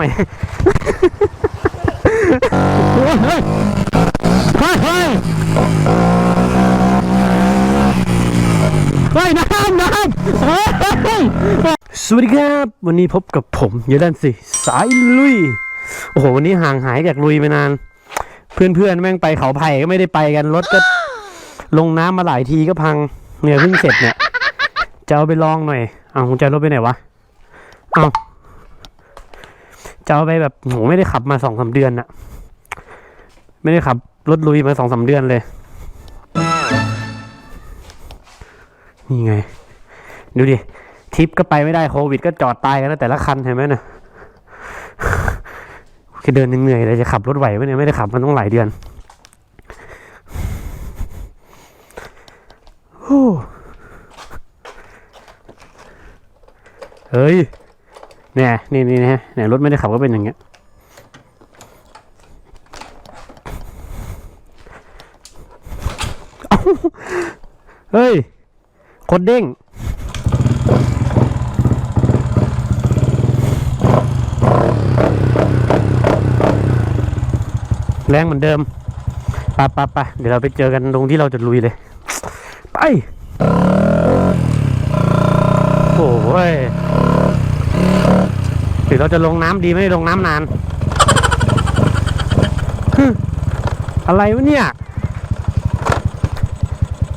ใหม่โอ้ยเฮ้ยเฮ้ยเฮ้ยเฮ้ยน้ำน้ำเฮ้ยสวัสดีครับ วันนี้พบกับผมเยดันสิ สายลุย โอ้โห วันนี้ห่างหายจากลุยไปนาน เพื่อนๆ แม่งไปเขาไผ่ก็ไม่ได้ไปกัน รถก็ลงน้ำมาหลายทีก็พัง เนี่ยเพิ่งเสร็จเนี่ย จะเอาไปลองหน่อย เอาคุณจรถไปไหนวะ เอา จะเอาไปแบบโหไม่ได้ขับมาสองสามเดือนอะไม่ได้ขับรถลุยมาสองสามเดือนเลย นี่ไง ดูดิทริปก็ไปไม่ได้โควิด ก็จอดตายกันแล้วแต่ละคันเห็นไหมน่ะแค่เดินเหนื่อยเลยจะขับรถไหวไหมเนี่ยไม่ได้ขับมันต้องหลายเดือนโอ้เฮ้ย เนี่ยนี่นี่นะเนี่ยรถไม่ได้ขับก็เป็นอย่างเงี้ยเฮ้ยโคดเด้งแรงเหมือนเดิมปะปะปะเดี๋ยวเราไปเจอกันตรงที่เราจะลุยเลย ไป โอ้ย เราจะลงน้ำดีไม่ได้ลงน้ำนานฮึอะไรวะเนี่ย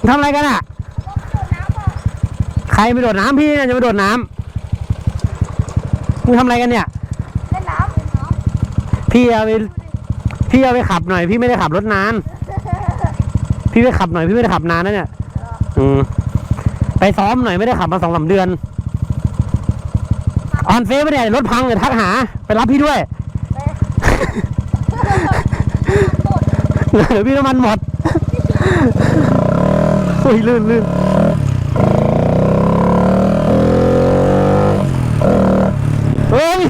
ทำอะไรกันอะ ใครไปโดดน้ำพี่เนี่ยจะไปโดดน้ำมึงทำอะไรกันเนี่ย เล่นน้ำเล่นน้พี่เอาไปพี่เอาไปขับหน่อย พี่ไม่ได้ขับรถนาน พี่ไปขับหน่อยพี่ไม่ได้ขับนานนะเนี่ย อืมไปซ้อมหน่อยไม่ได้ขับมาสองสามเดือน ออนเฟซไม่ได้รถพังเลยทักหา ไปรับพี่ด้วย เดี๋ยวพี่น้ำมันหมดโอ้ยลื่นลื่นเฮ้ย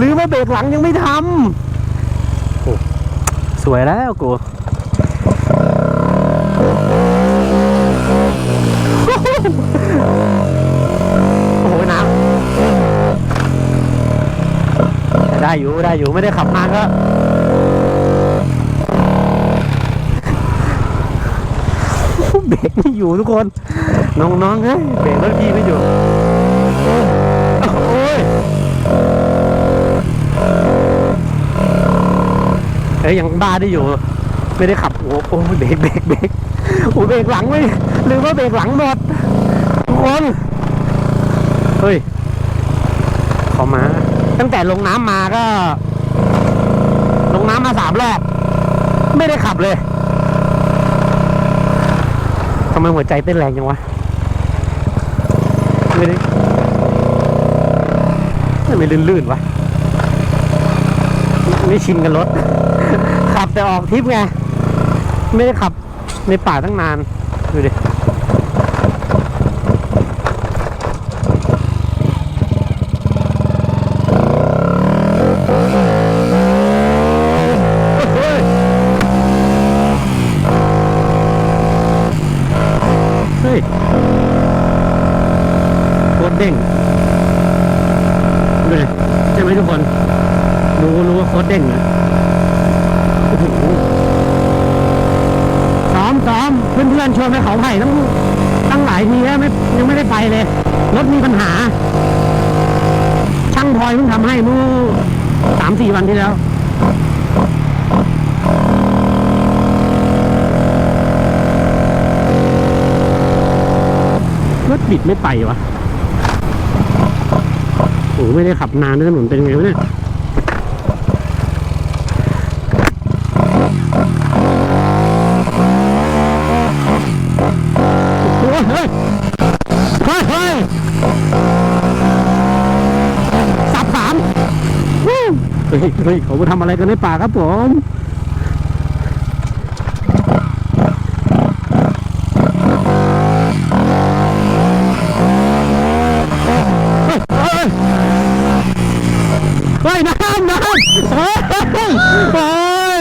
ลืมว่าเบรกหลังยังไม่ทำสวยแล้วกู ได้อยู่ได้อยู่ไม่ได้ขับนานก็เบรกไม่อยู่ทุกคน น้องๆเฮ้ยเบรกรถพี่ไม่อยู่โอ้ยเอ้ยยังบ้าได้อยู่ ไม่ได้ขับโอ้โหเบรกเบรกเบรกโอ้เบรกหลังไม่ลืมว่าเบรกหลังหมดทุกคน เฮ้ยขอมา ตั้งแต่ลงน้ำมาก็ ลงน้ำมาสามรอบไม่ได้ขับเลยทำไมหัวใจเต้นแรงจังวะไม่ได้ไม่ลื่นๆวะไม่ชินกับรถ ขับแต่ออกทริปไง ไม่ได้ขับในป่าตั้งนาน ดูดิ เฮ้ยโคตร เด้งดูดิใช่ไหมทุกคนรู้รู้ว่าโคตรเด้งเลยโอ้โหซ้อมซ้อมเพื่อนเพื่อนชวนไปเขาไผ่ตั้งตั้งหลายทีแล้วไม่ยังไม่ได้ไปเลย รถมีปัญหา ช่างพลอยเพิ่งทำให้เมื่อสามสี่วันที่แล้วรถบิดไม่ไปวะ โอ้ไม่ได้ขับนานนะถนนเป็นไงวะเนี่ยเฮ้ยเฮ้ยเฮ้ยสับสามเฮ้ยเฮ้ยเขาไปทำอะไรกันในป่าครับผมเฮ้ยเฮ้ยเฮ้ยน้ำน้ำเฮ้ยเฮ้ย โอ้ย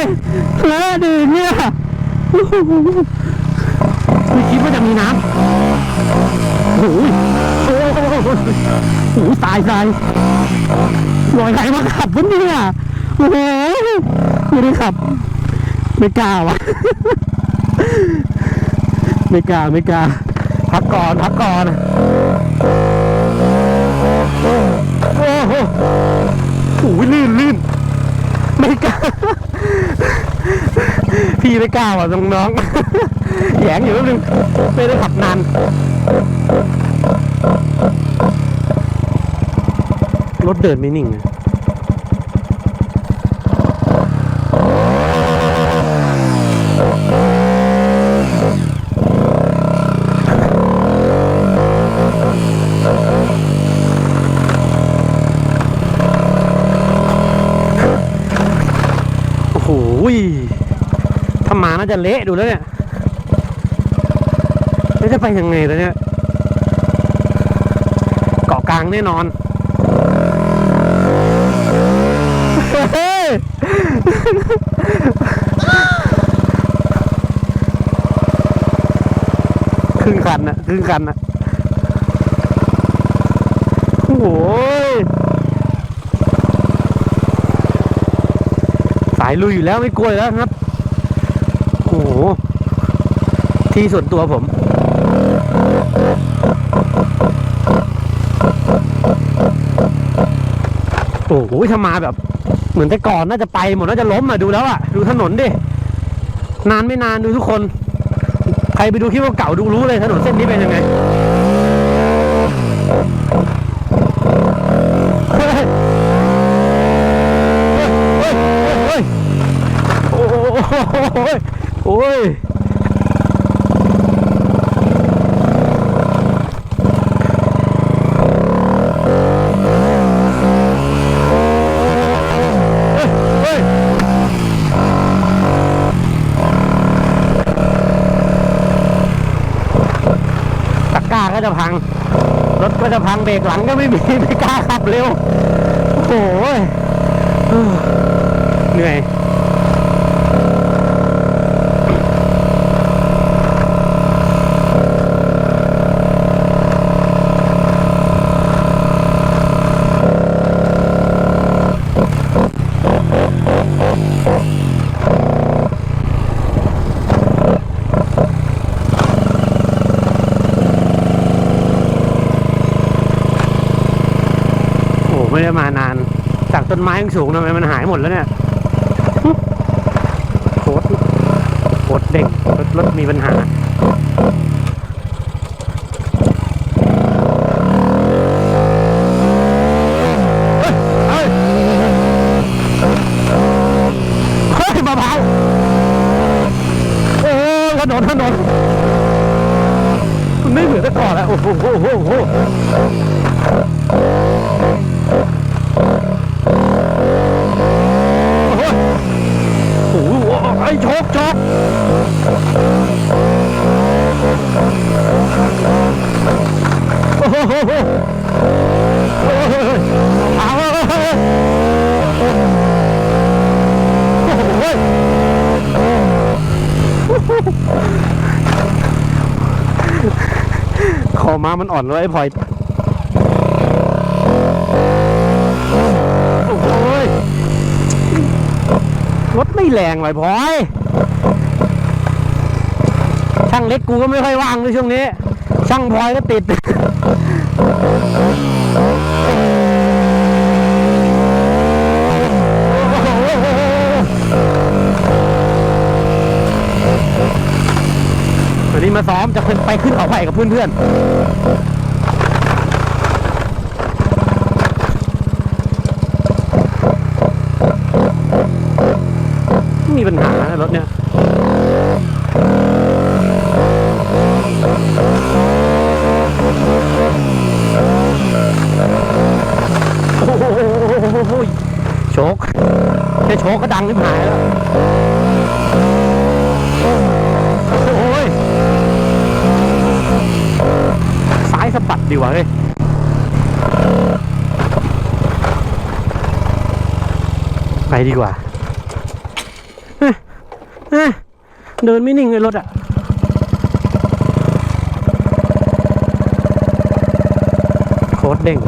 แล้วดิเนี่ยโอ้โหไม่คิดว่าจะมีน้ำโอ้โหโอ้โหโอ้โหตายตายลอยใครมาขับวะเนี่ยโอ้โหไม่ได้ขับ ไม่กล้าวะไม่กล้าไม่กล้าพักก่อนพักก่อนโอ้โหโอ้ยลื่นลื่น ไม่กล้า พี่ไม่กล้าว่ะน้องๆแยงอยู่แป๊บนึงไม่ได้ขับนานรถเดินไม่นิ่งอ้โหยถ้ามาน่า จะเละดูแล้วเนี่ยแล้วจะไปยังไงแล้วเนี่ยเกาะกลางแน่นอนครึ่งคันนะครึ่งคันนะโอ้โหยสายลุยอยู่แล้วไม่กลัวแล้วครับ หที่ส่วนตัวผม โอ้โหถ้ามาแบบ เหมือนแต่ก่อนน่าจะไปหมดน่าจะล้มอะดูแล้วอะ ดูถนนดิ นานไม่นานดูทุกคน ใครไปดูคลิปเก่าดูรู้เลยถนนเส้นนี้เป็นยังไงเฮ้ยเฮ้ยเฮ้ยโอ้โห โอ้ยเฮ้ยตกร้าก็จะพัง รถก็จะพังเบรกหลังก็ไม่มีไม่กล้าขับเร็ว โอ้โหเหนื่อย โอ้ไม่ได้มานาน จากต้น ไม้ยังสูงทำไมมันหายหมดแล้วเนี่ยโคตรโคตรเด้งรถรถมีปัญหาถนนถนนไม่เหมือนแต่ก่อนแล้วโอ้โหโอ้โหโอ้โห โอ้โหไอ้โชกโชกโอ้โหโอ้โหเอาโอ้โหค อม้ามันอ่อนแล้วไอ้พลอยโอ้โหรถไม่แรงเลยพลอยช่างเล็กกูก็ไม่ค่อยว่างเลยช่วงนี้ ช่างพลอยก็ติด วันนี้ มาซ้อมจะขึ้นไปขึ้นเขาไผ่กับเพื่อนๆมีปัญหารถเนี่ยโอ้โหโชคแค่โชคก็ดังขึ้นหายแล้ว โอ้ยซ้ายสะบั ดดีกว่าเฮ้ยไปดีกว่าเอ๊ะเอ๊ะเดินไม่นิ่งเลยรถอะโคตรเด้ง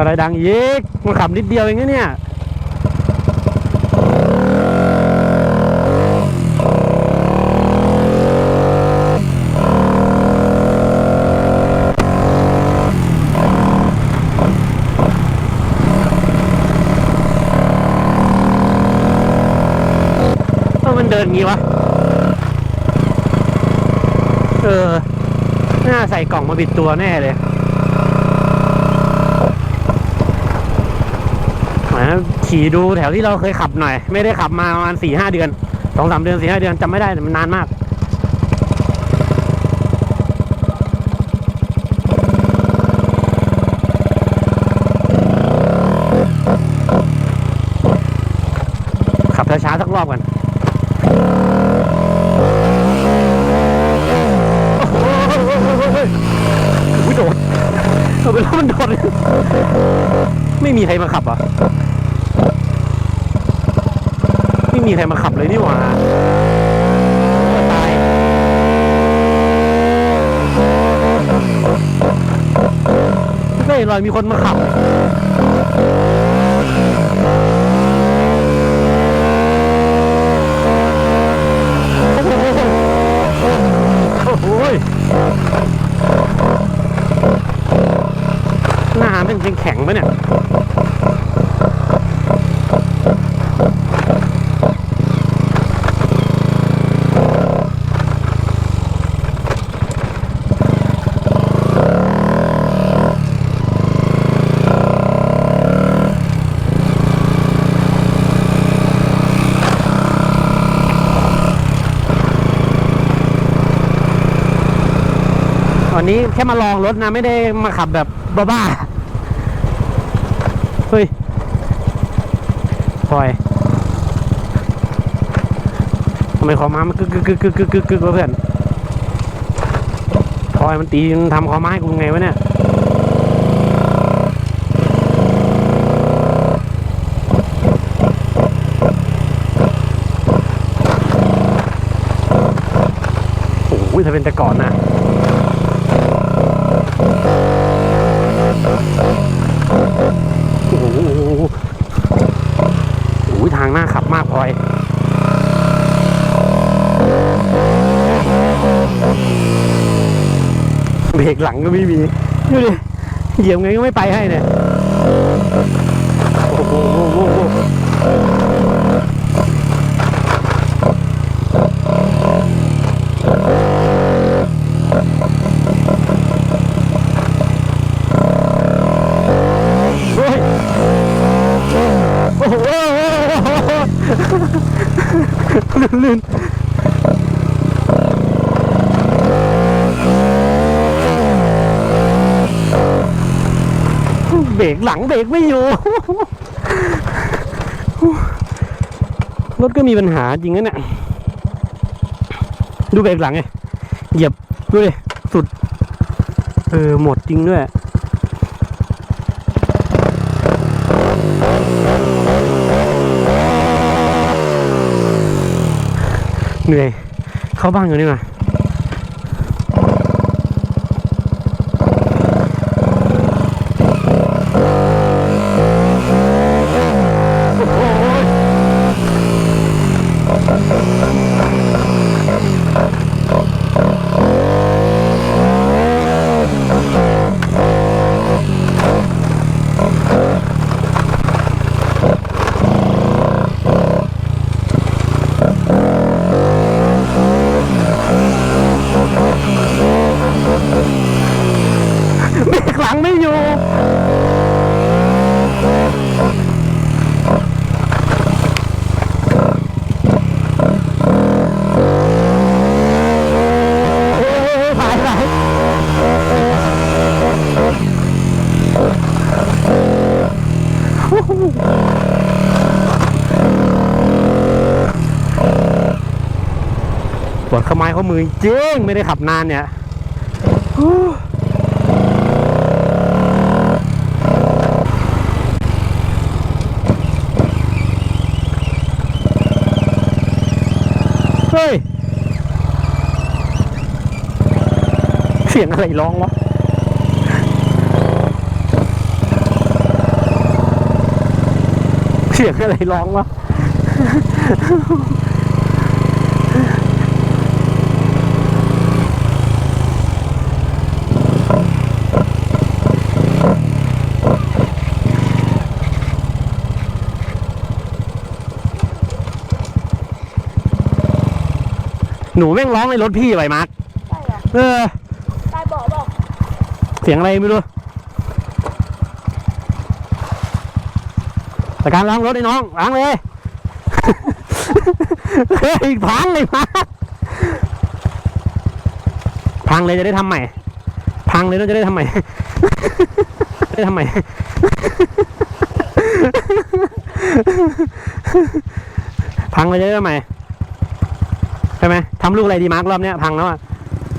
อะไรดังอีกมาขับนิดเดียวเองเนี่ยมันเดินงี้วะ เออ น่าใส่กล่องมาบิดตัวแน่เลยแหม ขี่ดูแถวที่เราเคยขับหน่อย ไม่ได้ขับมาประมาณสี่ห้าเดือนสองสามเดือนสี่ห้าเดือนจำไม่ได้แต่มันนานมาก ขับช้าๆสักรอบกันอุ้ยโดดเอาไปแล้วมันโดดไม่มีใครมาขับอะ ไม่มีใครมาขับเลยนี่หว่าตายไม่ลอยมีคนมาขับโอ้โหน้ามันเป็นแข็งปะเนี่ย แค่มาลองรถนะ ไม่ได้มาขับแบบบ้าๆ เฮ้ยพลอยทำไมคอม้ามันกึกกึกกึกกึกกึกกึกกึกเพื่อนพลอยมันตีมันทำคอม้าให้กูไงวะเนี่ยโอ้ยถ้าเป็นแต่ก่อนนะากพลอยเบรกหลังก็ไม่มีดูดิเหยียบไงก็ไม่ไปให้เนี่ยโอ้โหโอ้โหโอ้โหเฮ้ยโอ้โหลื่ นเบรกหลังเบรกไม่อยู่ รถก็มีปัญหาจริงนะเนี่ย ดูเบรกหลังไง เหยียบดูเลยสุด เออ หมดจริงด้วย เหนื่อย เข้าบ้านกันดีกว่า ไม่อยู่ ปวดขมายข้อมือจริง ไม่ได้ขับนานเนี่ย สียงอะไรร้องวะเสียงอะไรร้องวะหนูแม่งร้องในรถพี่ไปมาร์คใช่เหรอเออ ตายบอกบอก เสียงอะไรไม่รู้แต่การล้างรถไอ้น้องล้างเลยเฮ้ยพังเลยมาพังเลยจะได้ทำใหม่ พังเลยเราจะได้ทำใหม่ได้ทำใหม่พังเลยจะได้ทำใหม่ใช่ไหมทำลูกอะไรดีมาร์กรอบเนี้ยพังแล้วอะ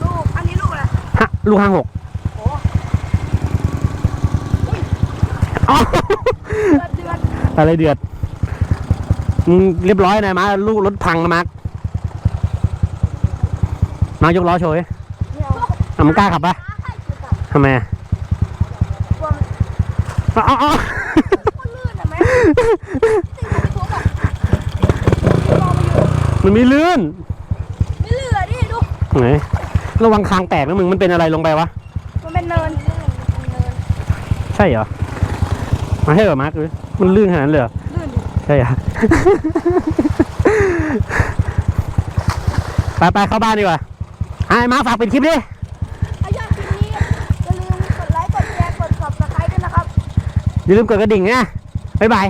ลูกอันนี้ลูกอะไรฮะลูกห้าหก โอ้ อ๋อ เดือดเดื อดอะไรเดือดอืมเรียบร้อยนะมาลูกรถพังนะมาร์กมายกล้อโชว์ดิเนี่ยเอาอะมึงกล้าขับปะทำไมอะตัวมันอ๋ออ๋อมันลื่นอะแม่ติดไปทุบอะรอมาอยู่มันไม่ลื่น ไม่เหลือดิดู ไหนระวังคางแตกนะมึงมันเป็นอะไรลงไปวะ มันเป็นเนินเนินใช่เหรอ มาให้เหรอมาร์กเลย มันลื่นขนาดนั้นเลยเหรอลื่นดิใช่เหรอ ไปไปเข้าบ้านดีกว่าไอ้มาร์คฝากปิดคลิปดิ ถ้าอยากคลิปนี้อย่าลืมกดไลค์ กดแชร์ กด subscribe ด้วยนะครับ อย่าลืมกดกระดิ่งนะ บ๊ายบาย